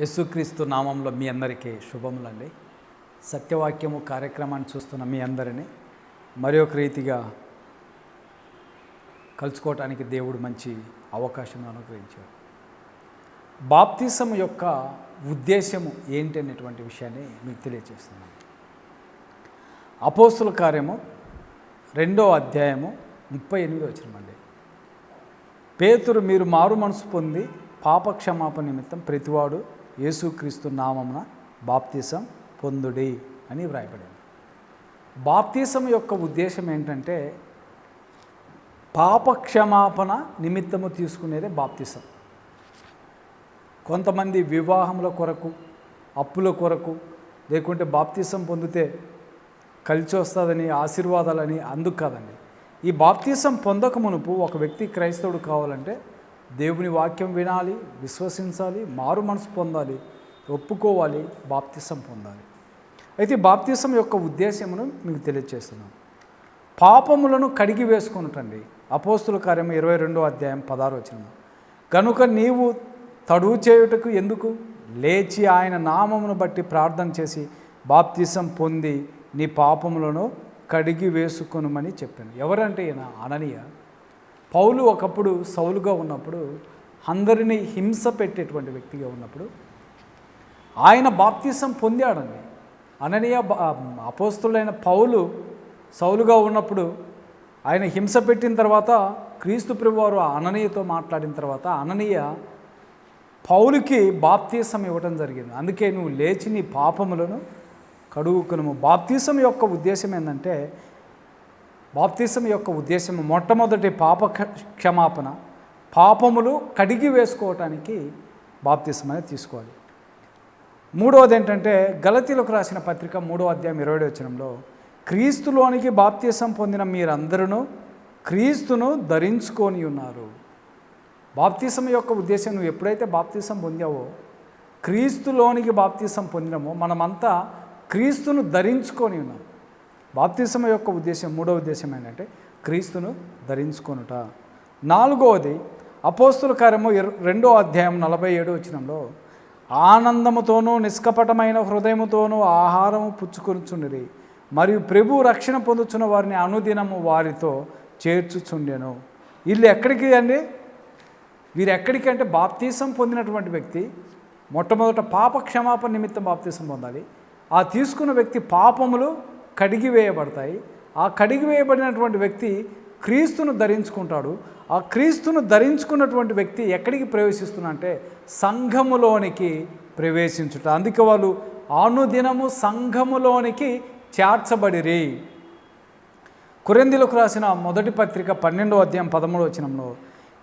యేసుక్రీస్తు నామంలో మీ అందరికీ శుభములండి. సత్యవాక్యము కార్యక్రమాన్ని చూస్తున్న మీ అందరినీ మరి ఒక రీతిగా కలుసుకోవటానికి దేవుడు మంచి అవకాశం అనుగ్రహించాడు. బాప్తిసం యొక్క ఉద్దేశము ఏంటి అనేటువంటి విషయాన్ని మీకు తెలియజేస్తున్నాను అపోస్తుల కార్యము రెండో అధ్యాయము ముప్పై ఎనిమిది వచ్చినమండి పేతురు మీరు మారు మనసు పొంది పాప క్షమాపణ నిమిత్తం ప్రతివాడు యేసుక్రీస్తు నామమున బాప్తీసం పొందుడి అని వ్రాయబడింది. బాప్తీసం యొక్క ఉద్దేశం ఏంటంటే పాప క్షమాపణ నిమిత్తము తీసుకునేదే బాప్తీసం. కొంతమంది వివాహముల కొరకు అప్పుల కొరకు లేకుంటే బాప్తీసం పొందితే కలిసి వస్తుందని ఆశీర్వాదాలని అందుకు కాదండి. ఈ బాప్తీసం పొందక మునుపు ఒక వ్యక్తి క్రైస్తవుడు కావాలంటే దేవుని వాక్యం వినాలి విశ్వసించాలి మారు మనసు పొందాలి ఒప్పుకోవాలి బాప్తీసం పొందాలి. అయితే బాప్తిసం బాప్తీసం యొక్క ఉద్దేశమును మీకు తెలియజేస్తున్నాను పాపములను కడిగి వేసుకున్నటండి అపోస్తుల కార్యం ఇరవై రెండో అధ్యాయం పదహారు వచ్చిన కనుక నీవు తడువు చేయుటకు ఎందుకు? లేచి ఆయన నామమును బట్టి ప్రార్థన చేసి బాప్తీసం పొంది నీ పాపములను కడిగి వేసుకొనుమని చెప్పాను. ఎవరంటే ఈయన అననీయ? పౌలు ఒకప్పుడు సౌలుగా ఉన్నప్పుడు అందరినీ హింస పెట్టేటువంటి వ్యక్తిగా ఉన్నప్పుడు ఆయన బాప్తీసం పొందాడండి. అననీయ అపోస్తులైన పౌలు సౌలుగా ఉన్నప్పుడు ఆయన హింస పెట్టిన తర్వాత క్రీస్తు ప్రభువారు అననీయతో మాట్లాడిన తర్వాత అననీయ పౌలుకి బాప్తీసం ఇవ్వడం జరిగింది. అందుకే నువ్వు లేచి నీ పాపములను కడుగుకును బాప్తీసం యొక్క ఉద్దేశం ఏంటంటే బాప్తీసం యొక్క ఉద్దేశం మొట్టమొదటి పాప క్ష- క్షమాపణ. పాపములు కడిగి వేసుకోవటానికి బాప్తీసం అనేది తీసుకోవాలి. మూడవది ఏంటంటే గలతీలకు రాసిన పత్రిక మూడో అధ్యాయం ఇరవై వచనంలో క్రీస్తులోనికి బాప్తీసం పొందిన మీరందరూ క్రీస్తును ధరించుకొని ఉన్నారు. బాప్తీసం యొక్క ఉద్దేశం నువ్వు ఎప్పుడైతే బాప్తీసం పొందావో క్రీస్తులోనికి బాప్తీసం పొందినమో మనమంతా క్రీస్తును ధరించుకొని ఉన్నాం. బాప్తీసం యొక్క ఉద్దేశం మూడో ఉద్దేశం ఏంటంటే క్రీస్తును ధరించుకొనుట. నాలుగవది అపోస్తుల కార్యము రెండో అధ్యాయం నలభై ఏడు వచ్చినంలో ఆనందముతోనూ నిష్కపటమైన హృదయముతోనూ ఆహారము పుచ్చుకొనుచుండిరి మరియు ప్రభు రక్షణ పొందుచున్న వారిని అనుదినము వారితో చేర్చుచుండెను. వీళ్ళు ఎక్కడికి అండి? వీరు ఎక్కడికి అంటే బాప్తీసం పొందినటువంటి వ్యక్తి మొట్టమొదట పాప క్షమాపణ నిమిత్తం బాప్తీసం పొందాలి. ఆ తీసుకున్న వ్యక్తి పాపములు కడిగివేయబడతాయి ఆ కడిగివేయబడినటువంటి వ్యక్తి క్రీస్తును ధరించుకుంటాడు. ఆ క్రీస్తును ధరించుకున్నటువంటి వ్యక్తి ఎక్కడికి ప్రవేశిస్తున్నంటే సంఘములోనికి ప్రవేశించుట. అందుకే వాళ్ళు అనుదినము సంఘములోనికి చేర్చబడిరి. కురెందిలకు రాసిన మొదటి పత్రిక పన్నెండో అధ్యాయం పదమూడో వచనంలో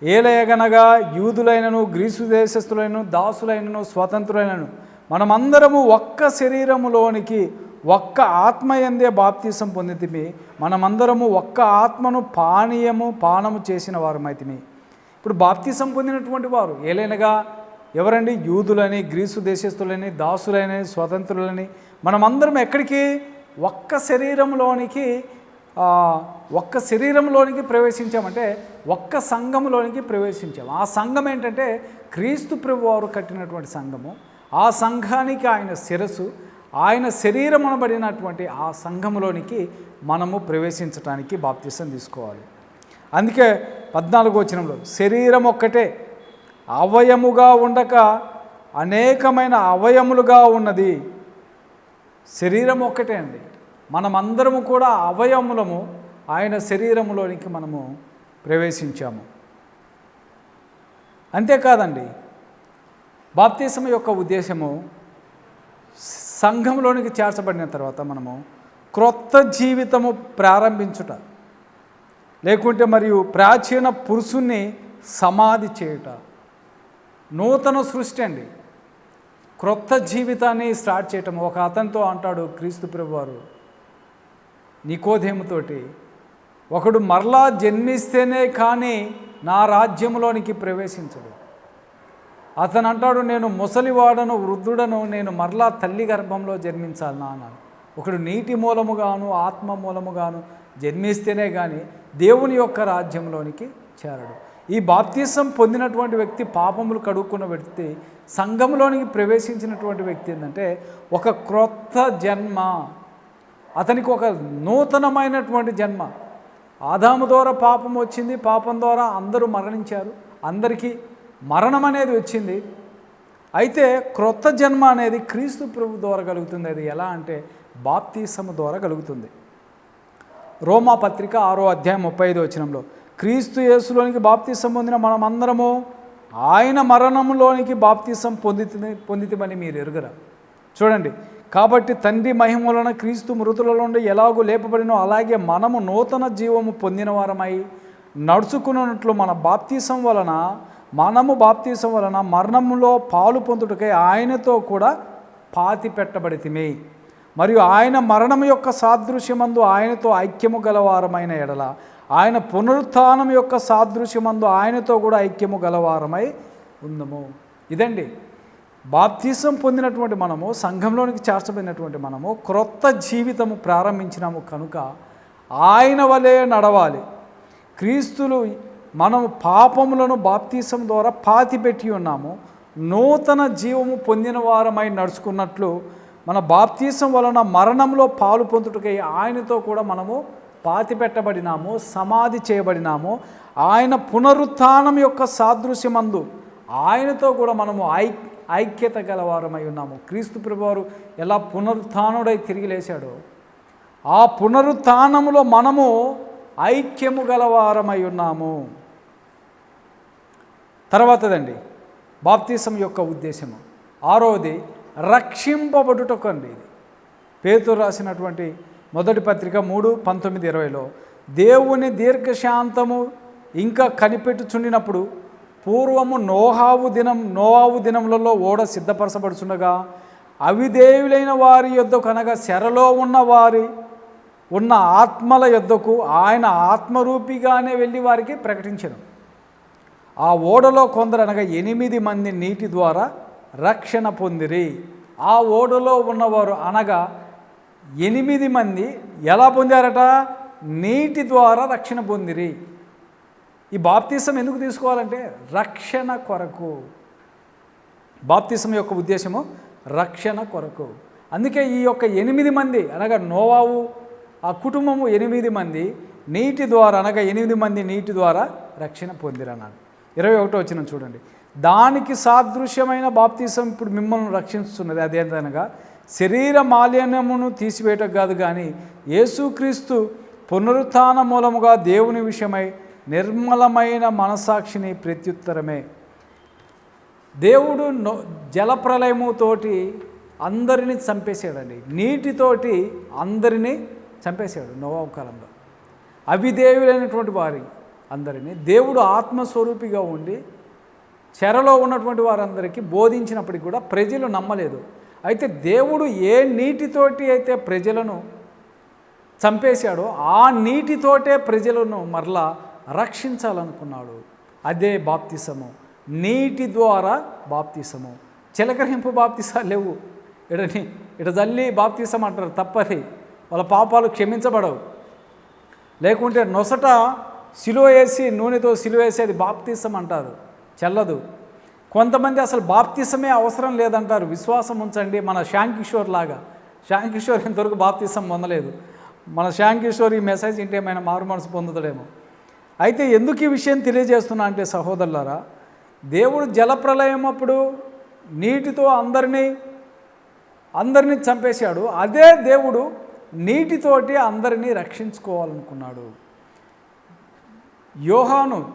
ఏలయగనగా యూదులైనను గ్రీసు దేశస్థులైనను దాసులైనను స్వతంత్రులైనను మనమందరము ఒక్క శరీరములోనికి ఒక్క ఆత్మయందే బాప్తీసం పొందితిమి. మనమందరము ఒక్క ఆత్మను పానీయము పానము చేసిన వారమైతిమి. ఇప్పుడు బాప్తీసం పొందినటువంటి వారు ఏలైనగా ఎవరండి? యూదులని గ్రీసు దేశస్తులని దాసులని స్వతంత్రులని. మనమందరం ఎక్కడికి? ఒక్క శరీరంలోనికి ఒక్క శరీరంలోనికి ప్రవేశించామంటే ఒక్క సంఘంలోనికి ప్రవేశించాము ఆ సంఘం ఏంటంటే క్రీస్తు ప్రభు వారు కట్టినటువంటి సంఘము. ఆ సంఘానికి ఆయన శిరస్సు ఆయన శరీరం అనబడినటువంటి ఆ సంఘములోనికి మనము ప్రవేశించడానికి బాప్తీసం తీసుకోవాలి. అందుకే పద్నాలుగు వచనంలో శరీరం ఒక్కటే అవయముగా ఉండక అనేకమైన అవయములుగా ఉన్నది. శరీరం ఒక్కటే అండి. మనమందరము కూడా అవయములము ఆయన శరీరములోనికి మనము ప్రవేశించాము. అంతేకాదండి బాప్తీసం యొక్క ఉద్దేశము సంఘంలోనికి చేర్చబడిన తర్వాత మనము క్రొత్త జీవితము ప్రారంభించుట లేకుంటే మరియు ప్రాచీన పురుషుణ్ణి సమాధి చేయుట. నూతన సృష్టి అండి. క్రొత్త జీవితాన్ని స్టార్ట్ చేయటం. ఒక అతనితో అంటాడు క్రీస్తు ప్రభువారు నికోదేముతోటి ఒకడు మరలా జన్మిస్తేనే కానీ నా రాజ్యంలోనికి ప్రవేశించడు. అతను అంటాడు నేను ముసలివాడను వృద్ధుడను నేను మరలా తల్లి గర్భంలో జన్మించాలనా అన్నాడు ఒకడు నీటి మూలముగాను ఆత్మ మూలముగాను జన్మిస్తేనే కానీ దేవుని యొక్క రాజ్యంలోనికి చేరడు. ఈ బాప్తీసం పొందినటువంటి వ్యక్తి పాపములు కడుక్కున్న వ్యక్తి సంఘంలోనికి ప్రవేశించినటువంటి వ్యక్తి ఏంటంటే ఒక క్రొత్త జన్మ. అతనికి ఒక నూతనమైనటువంటి జన్మ. ఆదాము ద్వారా పాపం వచ్చింది పాపం ద్వారా అందరూ మరణించారు. అందరికీ మరణం అనేది వచ్చింది. అయితే క్రొత్త జన్మ అనేది క్రీస్తు ప్రభు ద్వారా కలుగుతుంది. అది ఎలా అంటే బాప్తీసము ద్వారా కలుగుతుంది. రోమా పత్రిక ఆరో అధ్యాయం ముప్పై ఐదు వచ్చినంలో క్రీస్తు యేసులోనికి బాప్తీసం పొందిన మనమందరము ఆయన మరణంలోనికి బాప్తీసం పొంది పొందితమని మీరు ఎరుగరా? చూడండి కాబట్టి తండ్రి మహిమ వలన క్రీస్తు మృతులలో నుండి ఎలాగో లేపబడినో అలాగే మనము నూతన జీవము పొందిన వారమై నడుచుకున్నట్లు మన బాప్తీసం వలన మనము బాప్తీసం వలన మరణములో పాలు పొందుటకై ఆయనతో కూడా పాతి పెట్టబడితిమి. మరియు ఆయన మరణం యొక్క సాదృశ్యమందు ఆయనతో ఐక్యము గలవారమైన ఎడల. ఆయన పునరుత్నం యొక్క సాదృశ్యమందు ఆయనతో కూడా ఐక్యము గలవారమై ఉందము. ఇదండి. బాప్తీసం పొందినటువంటి మనము సంఘంలోనికి చేర్చబడినటువంటి మనము క్రొత్త జీవితము ప్రారంభించినాము కనుక ఆయన వలె నడవాలి. క్రీస్తులు మనము పాపములను బాప్తీసం ద్వారా పాతిపెట్టి ఉన్నాము. నూతన జీవము పొందిన వారమై నడుచుకున్నట్లు మన బాప్తీసం వలన మరణంలో పాలు పొందుటకై ఆయనతో కూడా మనము పాతిపెట్టబడినాము సమాధి చేయబడినాము. ఆయన పునరుత్థానం యొక్క సాదృశ్యమందు ఆయనతో కూడా మనము ఐ ఐక్యత గలవారమై ఉన్నాము. క్రీస్తు ప్రభువారు ఎలా పునరుత్థానుడై తిరిగి లేచాడో ఆ పునరుత్నములో మనము ఐక్యము గలవారమై ఉన్నాము. తర్వాతదండి బాప్తీసం యొక్క ఉద్దేశము. ఆరవది రక్షింపబడుటకు అండి ఇది. పేతురు రాసినటువంటి మొదటి పత్రిక మూడు పంతొమ్మిది ఇరవైలో దేవుని దీర్ఘశాంతము ఇంకా కనిపెట్టుచుండినప్పుడు పూర్వము నోహావు దినం నోహావు దినములలో ఓడ సిద్ధపరచబడుచుండగా అవిదేవులైన వారి యొద్దకు అనగా శరలో ఉన్న వారి ఉన్న ఆత్మల యొద్దకు ఆయన ఆత్మరూపిగానే వెళ్ళి వారికి ప్రకటించను. ఆ ఓడలో కొందరు అనగా ఎనిమిది మంది నీటి ద్వారా రక్షణ పొందిరి. ఆ ఓడలో ఉన్నవారు అనగా ఎనిమిది మంది ఎలా పొందారట? నీటి ద్వారా రక్షణ పొందిరి. ఈ బాప్తీసం ఎందుకు తీసుకోవాలంటే రక్షణ కొరకు. బాప్తీసం యొక్క ఉద్దేశము రక్షణ కొరకు. అందుకే ఈ యొక్క ఎనిమిది మంది అనగా నోవావు ఆ కుటుంబము ఎనిమిది మంది నీటి ద్వారా అనగా ఎనిమిది మంది నీటి ద్వారా రక్షణ పొందిరన్నాడు. ఇరవై ఒకటో వచ్చిన చూడండి. దానికి సాదృశ్యమైన బాప్తీసం ఇప్పుడు మిమ్మల్ని రక్షిస్తున్నది అదేంటనగా శరీర మాలిన్యమును తీసివేయటం కాదు కానీ యేసుక్రీస్తు పునరుత్థాన మూలముగా దేవుని విషయమై నిర్మలమైన మనసాక్షిని ప్రత్యుత్తరమే. దేవుడు నో జలప్రలయముతోటి అందరినీ చంపేశాడండి. నీటితోటి అందరినీ చంపేశాడు నోవాకాలంలో అవిదేవులైనటువంటి వారి అందరినీ. దేవుడు ఆత్మస్వరూపిగా ఉండి చెరలో ఉన్నటువంటి వారందరికీ బోధించినప్పటికీ కూడా ప్రజలు నమ్మలేదు. అయితే దేవుడు ఏ నీటితోటి అయితే ప్రజలను చంపేశాడో ఆ నీటితోటే ప్రజలను మరలా రక్షించాలనుకున్నాడు. అదే బాప్తిసము. నీటి ద్వారా బాప్తిసము. చిలకరింపు బాప్తిసాలు లేవు. ఇడని ఇట జల్లి బాప్తిసం అంటారు తప్పది. వాళ్ళ పాపాలు క్షమించబడవు. లేకుంటే నొసట సిలువ వేసి నూనెతో సిలువ వేసి అది బాప్తీసం అంటారు. చెల్లదు. కొంతమంది అసలు బాప్తీసమే అవసరం లేదంటారు. విశ్వాసం ఉంచండి. మన శ్యామ్ కిషోర్ లాగా. శ్యామ్ కిషోర్ ఇంతవరకు బాప్తీసం పొందలేదు. మన శ్యామ్ కిషోర్ ఈ మెసేజ్ ఇంటే ఏమైనా మారు మనసు పొందుతాడేమో. అయితే ఎందుకు ఈ విషయం తెలియజేస్తున్నా అంటే సహోదరులారా దేవుడు జలప్రలయం అప్పుడు నీటితో అందరినీ అందరినీ చంపేశాడు. అదే దేవుడు నీటితోటి అందరినీ రక్షించుకోవాలనుకున్నాడు. యోహాను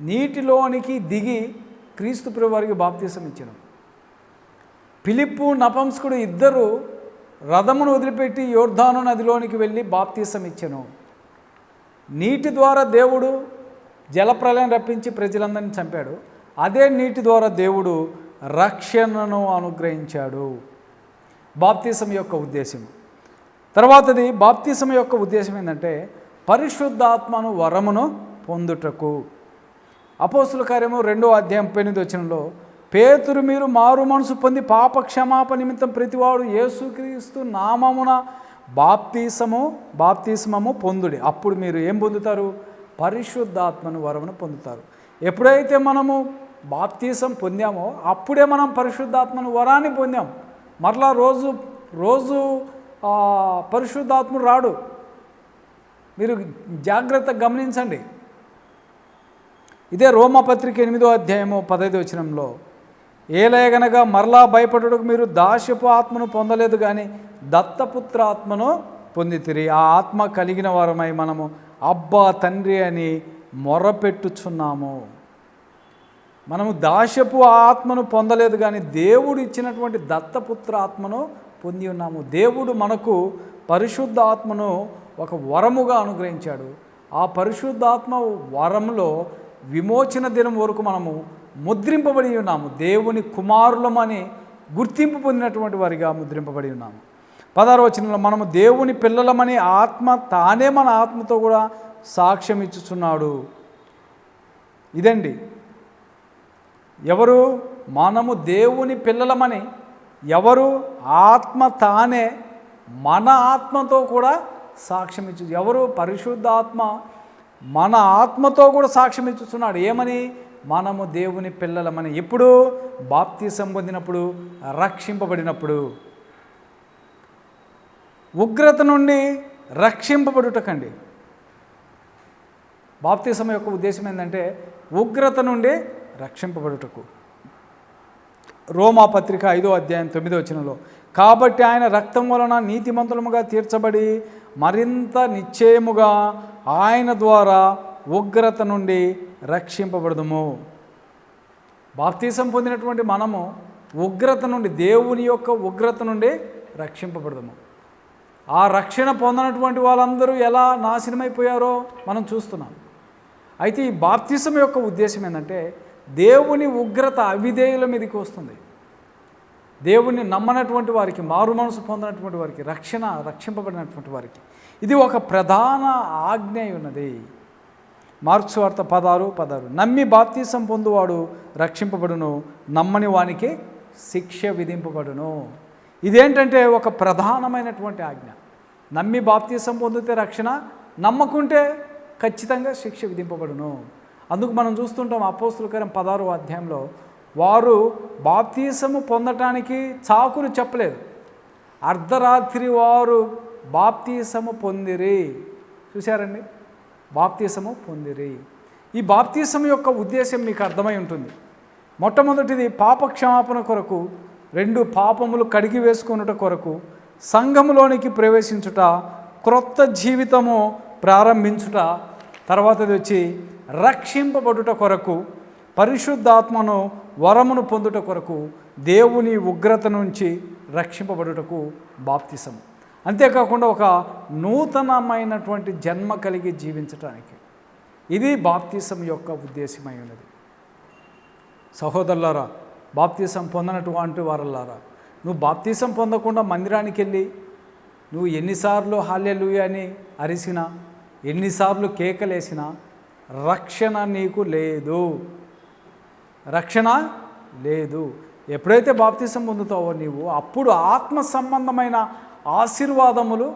నీటిలోనికి దిగి క్రీస్తు ప్రభువారికి బాప్తీసం ఇచ్చాను పిలిప్పు నపంసకుడు ఇద్దరు రథమును వదిలిపెట్టి యోర్ధాను నదిలోనికి వెళ్ళి బాప్తీసం ఇచ్చాను. నీటి ద్వారా దేవుడు జలప్రలయం రప్పించి ప్రజలందరినీ చంపాడు. అదే నీటి ద్వారా దేవుడు రక్షణను అనుగ్రహించాడు. బాప్తీసం యొక్క ఉద్దేశం. తర్వాతది బాప్తీసం యొక్క ఉద్దేశం ఏంటంటే పరిశుద్ధాత్మను వరమును పొందుటకు. అపోస్తుల కార్యము రెండో అధ్యాయం పెనిమిది వచ్చినలో పేతురు మీరు మారు మనసు పొంది పాప క్షమాప నిమిత్తం ప్రతివాడు యేసుక్రీస్తు నామమున బాప్తీసము బాప్తీసమము పొందుడి. అప్పుడు మీరు ఏం పొందుతారు? పరిశుద్ధాత్మను వరమును పొందుతారు. ఎప్పుడైతే మనము బాప్తీసం పొందామో అప్పుడే మనం పరిశుద్ధాత్మను వరాన్ని పొందాం. మరలా రోజు రోజు పరిశుద్ధాత్ముడు రాడు. మీరు జాగ్రత్త గమనించండి. ఇదే రోమపత్రిక ఎనిమిదో అధ్యాయము పదైదు వచనంలో ఏలేగనగా మరలా భయపడటకు మీరు దాస్యపు ఆత్మను పొందలేదు కానీ దత్తపుత్ర ఆత్మను పొందితిరి. ఆ ఆత్మ కలిగిన వారమై మనము అబ్బా తండ్రి అని మొరపెట్టుచున్నాము. మనము దాశపు ఆత్మను పొందలేదు కానీ దేవుడు ఇచ్చినటువంటి దత్తపుత్ర ఆత్మను పొంది ఉన్నాము. దేవుడు మనకు పరిశుద్ధ ఆత్మను ఒక వరముగా అనుగ్రహించాడు. ఆ పరిశుద్ధాత్మ వరంలో విమోచన దినం వరకు మనము ముద్రింపబడి ఉన్నాము. దేవుని కుమారులమని గుర్తింపు పొందినటువంటి వారిగా ముద్రింపబడి ఉన్నాము. పదహారు వచనంలో మనము దేవుని పిల్లలమని ఆత్మ తానే మన ఆత్మతో కూడా సాక్ష్యం ఇచ్చుచున్నాడు. ఇదండి. ఎవరు? మనము దేవుని పిల్లలమని ఎవరు? ఆత్మ తానే మన ఆత్మతో కూడా సాక్ష్యం ఇచ్చు. ఎవరు? పరిశుద్ధాత్మ మన ఆత్మతో కూడా సాక్ష్యం ఇచ్చుతున్నాడు ఏమని? మనము దేవుని పిల్లలమని. ఎప్పుడు? బాప్తీసం పొందినప్పుడు రక్షింపబడినప్పుడు. ఉగ్రత నుండి రక్షింపబడుటకండి. బాప్తిసం యొక్క ఉద్దేశం ఏంటంటే ఉగ్రత నుండి రక్షింపబడుటకు. రోమా పత్రిక ఐదో అధ్యాయం తొమ్మిదో వచనంలో కాబట్టి ఆయన రక్తం వలన నీతిమంతులముగా తీర్చబడి మరింత నిశ్చయముగా ఆయన ద్వారా ఉగ్రత నుండి రక్షింపబడదుము. బాప్తీసం పొందినటువంటి మనము ఉగ్రత నుండి దేవుని యొక్క ఉగ్రత నుండి రక్షింపబడదుము. ఆ రక్షణ పొందనటువంటి వాళ్ళందరూ ఎలా నాశనమైపోయారో మనం చూస్తున్నాం. అయితే ఈ బాప్తిసం యొక్క ఉద్దేశం ఏంటంటే దేవుని ఉగ్రత అవిధేయుల మీదకి వస్తుంది. దేవుణ్ణి నమ్మనటువంటి వారికి మారు మనసు పొందినటువంటి వారికి రక్షణ రక్షింపబడినటువంటి వారికి ఇది ఒక ప్రధాన ఆజ్ఞ ఉన్నది. మార్క్స్ వార్త పదారు పదారు నమ్మి బాప్తీసం పొందువాడు రక్షింపబడును నమ్మని వానికి శిక్ష విధింపబడును. ఇదేంటంటే ఒక ప్రధానమైనటువంటి ఆజ్ఞ. నమ్మి బాప్తీసం పొందితే రక్షణ నమ్మకుంటే ఖచ్చితంగా శిక్ష విధింపబడును. అందుకు మనం చూస్తుంటాం అపోస్తులకరం పదారు అధ్యాయంలో వారు బాప్తీసము పొందటానికి చాకులు చెప్పలేదు. అర్ధరాత్రి వారు బాప్తీసము పొందిరి. చూశారండి? బాప్తీసము పొందిరి. ఈ బాప్తీసం యొక్క ఉద్దేశం మీకు అర్థమై ఉంటుంది. మొట్టమొదటిది పాపక్షమాపణ కొరకు రెండు పాపములు కడిగి వేసుకొనుట కొరకు సంఘములోనికి ప్రవేశించుట క్రొత్త జీవితము ప్రారంభించుట తర్వాతది వచ్చి రక్షింపబడుట కొరకు పరిశుద్ధాత్మను వరమును పొందుట కొరకు దేవుని ఉగ్రత నుంచి రక్షింపబడుటకు బాప్తిసం. అంతేకాకుండా ఒక నూతనమైనటువంటి జన్మ కలిగి జీవించటానికి ఇది బాప్తిసం యొక్క ఉద్దేశమై ఉన్నది. సహోదరులారా బాప్తీసం పొందనటువంటి వారల్లారా నువ్వు బాప్తీసం పొందకుండా మందిరానికి వెళ్ళి నువ్వు ఎన్నిసార్లు హాల్యలు అని అరిసినా ఎన్నిసార్లు కేకలేసినా రక్షణ నీకు లేదు. రక్షణ లేదు. ఎప్పుడైతే బాప్తీసం పొందుతావో నీవు అప్పుడు ఆత్మ సంబంధమైన ఆశీర్వాదములు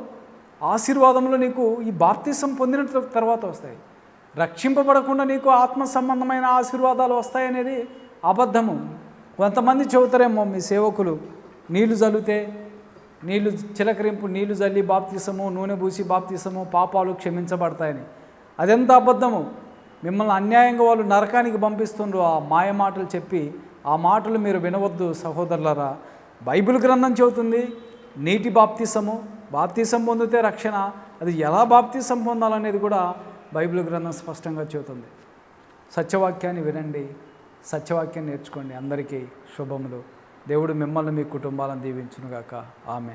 ఆశీర్వాదములు నీకు ఈ బాప్తీసం పొందిన తర్వాత వస్తాయి. రక్షింపబడకుండా నీకు ఆత్మ సంబంధమైన ఆశీర్వాదాలు వస్తాయనేది అబద్ధము. కొంతమంది చెబుతారేమో మీ సేవకులు నీళ్ళు చల్లితే నీళ్ళు చిలకరింపు నీళ్ళు చల్లి బాప్తీసము నూనె పూసి బాప్తీసము పాపాలు క్షమించబడతాయని. అదెంత అబద్ధము? మిమ్మల్ని అన్యాయంగా వాళ్ళు నరకానికి పంపిస్తుండ్రు ఆ మాయ మాటలు చెప్పి ఆ మాటలు మీరు వినవద్దు సహోదరులరా. బైబిల్ గ్రంథం చెబుతుంది నీటి బాప్తిసము బాప్తీసం పొందితే రక్షణ. అది ఎలా బాప్తీసం పొందాలనేది కూడా బైబిల్ గ్రంథం స్పష్టంగా చెబుతుంది. సత్యవాక్యాన్ని వినండి సత్యవాక్యాన్ని నేర్చుకోండి. అందరికీ శుభములు. దేవుడు మిమ్మల్ని మీ కుటుంబాలను దీవించునుగాక. ఆమె